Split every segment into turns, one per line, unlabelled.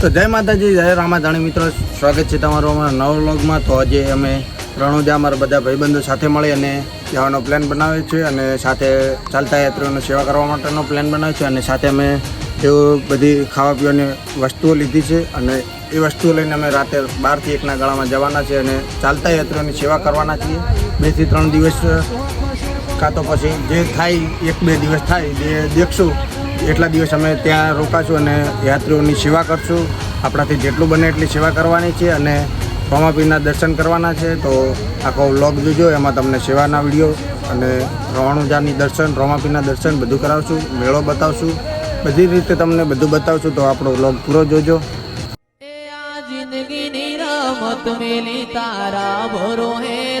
તો જય માતાજી, જય રામાધાણી મિત્રો. સ્વાગત છે તમારું અમારા નવ વ્લોગમાં. તો આજે અમે રણુજા અમારા બધા ભાઈબંધો સાથે મળી અને જવાનો પ્લાન બનાવ્યો છે અને સાથે ચાલતા યાત્રીઓની સેવા કરવા માટેનો પ્લાન બનાવ્યો છે અને સાથે અમે તેઓ બધી ખાવા પીવાની વસ્તુઓ લીધી છે અને એ વસ્તુઓ લઈને અમે રાતે બારથી એકના ગાળામાં જવાના છે અને ચાલતા યાત્રીઓની સેવા કરવાના છીએ. બેથી ત્રણ દિવસ, કાં તો પછી જે થાય, એક બે દિવસ થાય જે દેખશું. એટલા દિવસ અમે ત્યાં રોકાશું અને યાત્રીઓની સેવા કરશું. આપણાથી જેટલું બને એટલી સેવા કરવાની છે અને રોમાપીરના દર્શન કરવાના છે. તો આખો વ્લોગ જોજો, એમાં તમને સેવાના વીડિયો અને રવાણુજાની દર્શન રોમાપીના દર્શન બધું કરાવશું, મેળો બતાવશું. બધી રીતે તમને બધું બતાવશું. તો આપણો વ્લોગ પૂરો જોજો.
તારા ભરો હે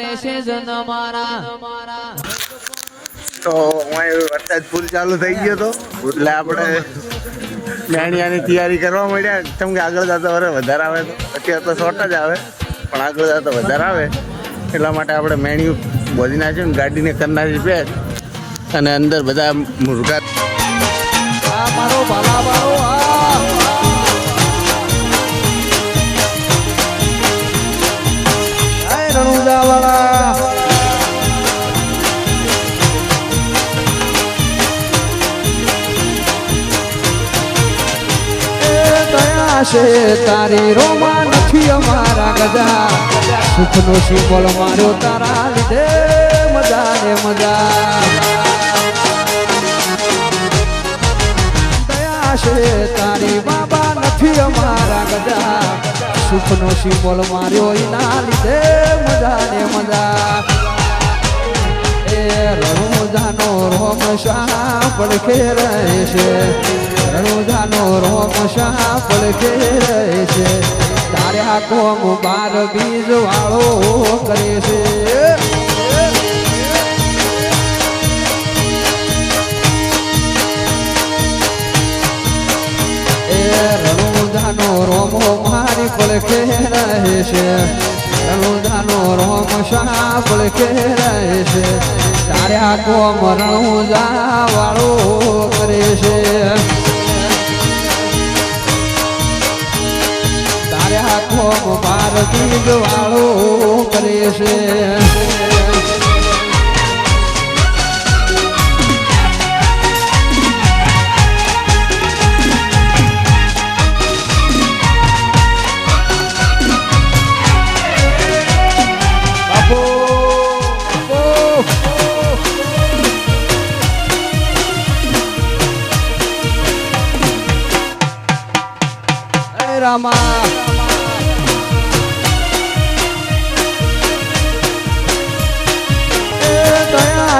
રહેશે જન મારા.
તો હું વરસાદ ફૂલ ચાલુ થઈ ગયો તો એટલે આપણે મેણિયાની તૈયારી કરવા માંડ્યા. કેમ કે આગળ જતા વરે વધારે આવે તો. અત્યારે તો શોર્ટ જ આવે પણ આગળ જતા વધારે આવે. એટલા માટે આપણે મેણિયું બોધી નાખ્યું ને ગાડીને કરનારી પેટ અને અંદર બધા
મુરઘા મારો ભાલા
છે તારી રોમાં નથી અમારા ગજા. સુખનો સિંબોલ મારો તારા લીધે મજા. ને મજા છે તારી બાબા નથી અમારા ગજા. સુખનો સિંબોલ માર્યો એના લીધે મજા ને મજા એ રણુજાનો રોમ શાહ પડખે રહે છે. રણુજાનો બાર બીજ વાળો કરે છે. રણુજાનો રોમો મારી પડખે રહે છે. રણુજાનો રોમ સાંભળ કે રહે તારે તાર્યા કોમ રણુજા વાળો કરે છે. તાર્યા કોમ ભારતી વાળો કરે છે.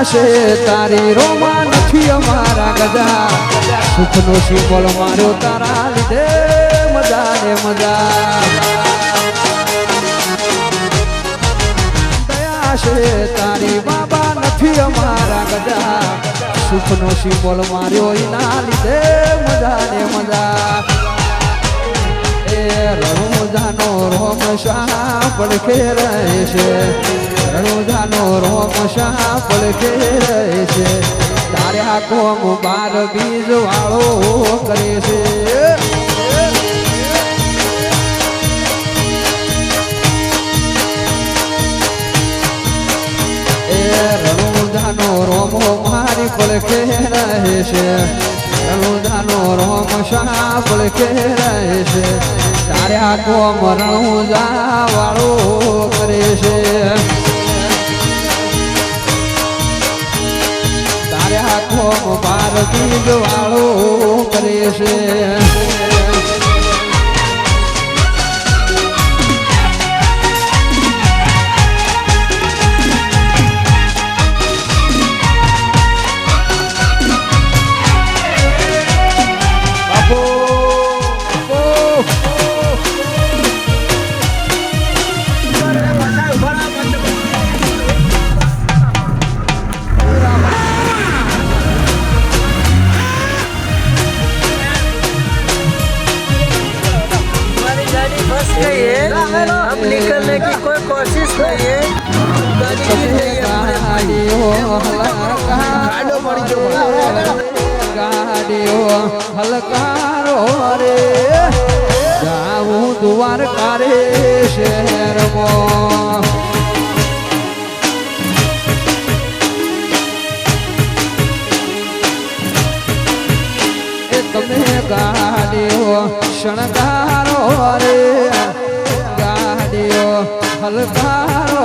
છે તારી રોમા નથી અમારા ગજા. સુખનો સિંબોલ મારો તારા લીધે મજા ને મજા. છે તારી બાબા નથી અમારા ગજા. સુખનો સિંબોલ માર્યો એના લીધે મજા ને મજા. એ રણુજાનો રોમ શાહ પડખે રહે છે. રણુજાનો રોમ શાહ પડખે રહે છે. તાર્યા કોમ બાર બીજ વાળો કરે છે. રણુજાનો રોમો મારી પડખે રહે છે. રણુજાનો રોમ પડખે રહે છે. તાર્યા કોમ રણુજા વાળો કરે છે. તાર્યા કોમ બાર બીજ વાળો કરે છે. ગાડીઓ હલકારો રે જાવું દ્વારકા રે શહેરમાં તમે ગાડીઓ શણગારો રે ગાડીઓ હલકારો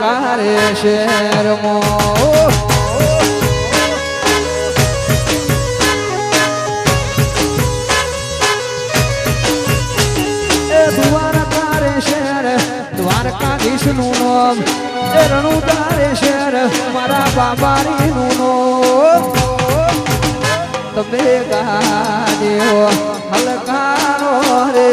દ્વારકા રે શહેરમાં એ દ્વારકા રે શહેર દ્વારકાધીશનું નામ. એ રણુદા રે શહેર મારા બાબારીનું નામ. તમે ગાડીઓ હલકારો રે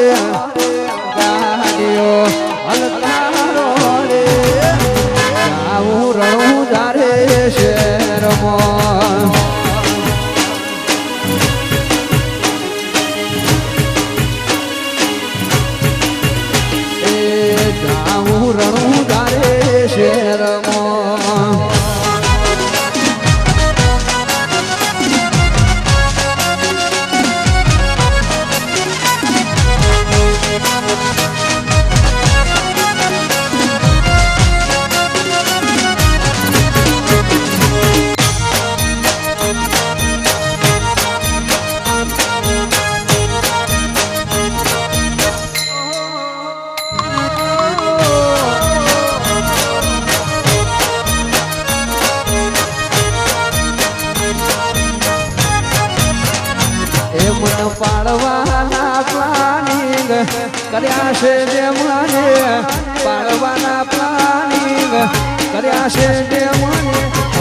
છે મને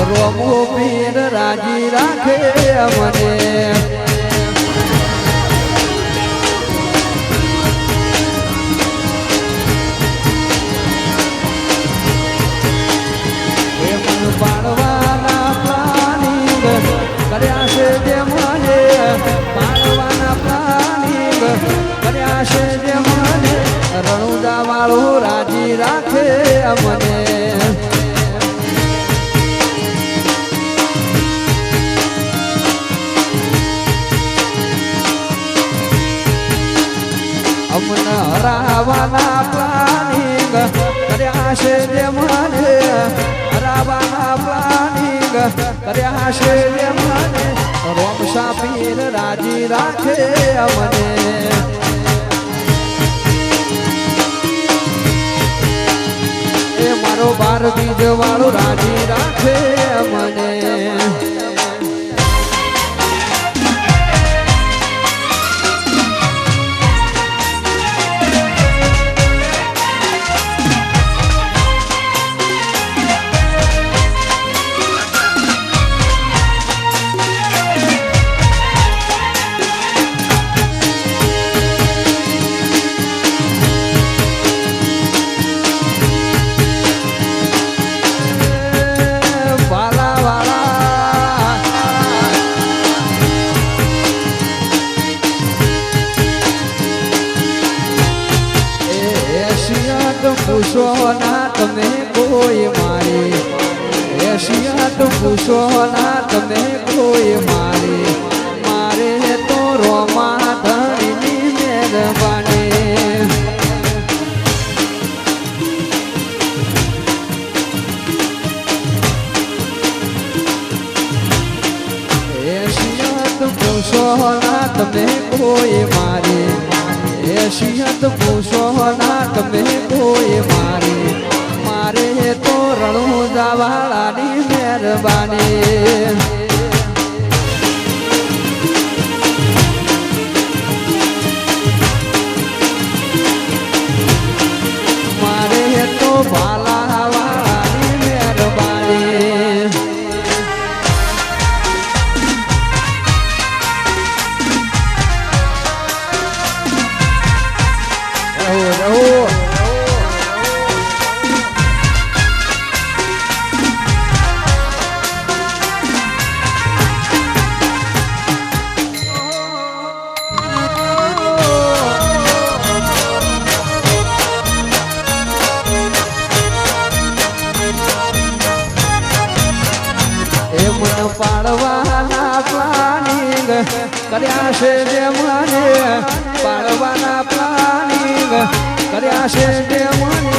રોમો પીર રાજી રાખે મને છે મને રોમ સાપીર રાજી રાખે અમને. એ મારો બાર બીજ વાળો રાજી રાખે મને એશિયાત પૂછો ના તમે કોઈ મારે મારે તો રોમા ધણીની મહેરબાની એશિયત પૂછો ના તમે કોઈ મારે એશિયત પૂછો ના તમે કોઈ મારે મારે તો રણુજા વાળાની મહેરબાની. ભાલા પાડવાના પ્લાનિંગ કર્યા છે જે મને, પાડવાના પ્લાનિંગ કર્યા છે જે મને.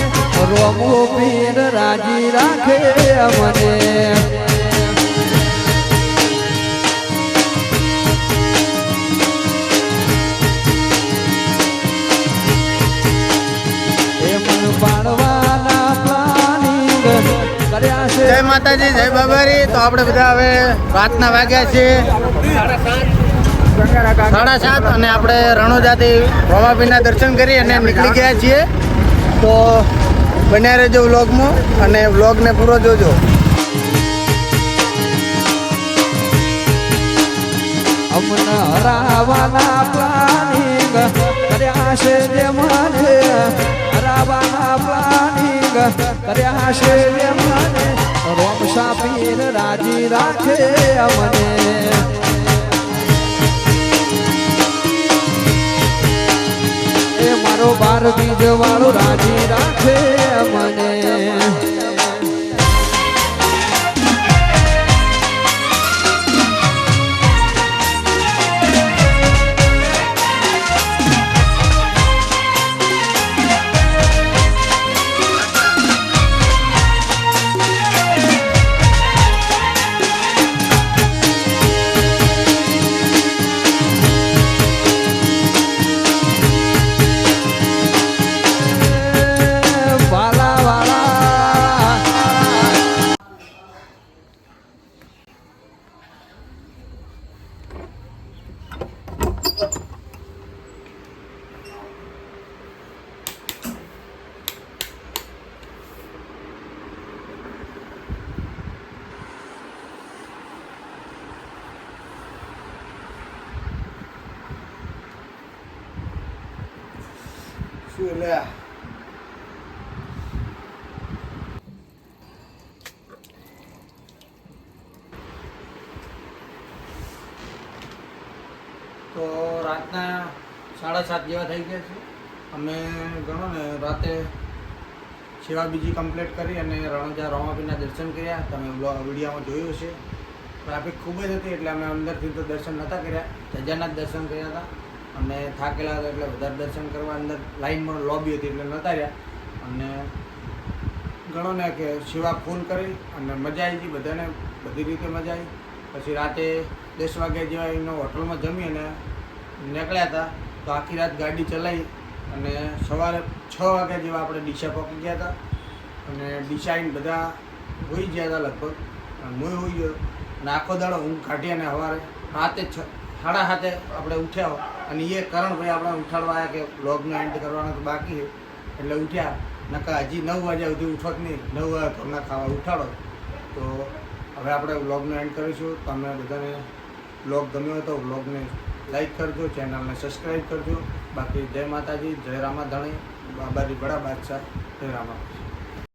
રોમો પીર રાજી રાખે મને
જય માતાજી, જય બાબારી. તો આપણે બધા હવે રાતના વાગ્યા છીએ. સાડા સાત અને આપણે રણોજાથી ભવાભીના દર્શન કરી અને નીકળી ગયા છીએ. તો બન્યા રહેજો વ્લોગમાં અને વ્લોગને પૂરો જોજો.
અમને હરાવાના પ્લાનિંગ કર્યા છે જે મને હરાવાના મને રોમ સાપીર રાજી રાખે અમને. મારો બાર બીજ વાળો રાજી રાખે મને
તો રાતના સાડા સાત જેવા થઈ ગયા છે. અમે ગણો ને રાતે સેવા બીજી કમ્પ્લીટ કરી અને રણોજા રોમાપીના દર્શન કર્યા. તમે વિડીયોમાં જોયું હશે. ટ્રાફિક ખૂબ જ હતી એટલે અમે અંદરથી તો દર્શન નહોતા કર્યા. સજાના જ દર્શન કર્યા હતા. અને થાકેલા હતા એટલે વધારે દર્શન કરવા અંદર લાઈનમાં લોબી હતી એટલે નહોતા રહ્યા. અને ગણો ને કે સેવા ફૂલ કરી અને મજા આવી હતી બધાને બધી રીતે મજા આવી. પછી રાતે દસ વાગ્યા જેવા એનો હોટલમાં જમી અને નીકળ્યા હતા. તો આખી રાત ગાડી ચલાવી અને સવારે છ વાગ્યા જેવા આપણે ડીસા પહોંચી ગયા હતા. અને ડીસા બધા હોઈ ગયા હતા લગભગ. અને હું હોઈ ગયો. અને આખો દાડો ઊંઘ કાઢી અને સવારે રાતે છ, સાડા સાતે આપણે ઉઠ્યા અને એ કરણભાઈ આપણે ઉઠાડવા આવ્યા કે બ્લોગનો એન્ડ કરવાનો તો બાકી એટલે ઉઠ્યા. નકા હજી નવ વાગ્યા સુધી ઉઠો જ નહીં. નવ વાગ્યા ઘરના ખાવા ઉઠાડો. તો હવે આપણે વ્લોગનો એન્ડ કરીશું. તમે બધાને વ્લોગ ગમ્યો તો વ્લોગને લાઈક કરજો ચેનલને સબસ્ક્રાઈબ કરજો. બાકી જય માતાજી, જય રામા ધણી બાબાજી બડા બાદશાહ. જય રામા.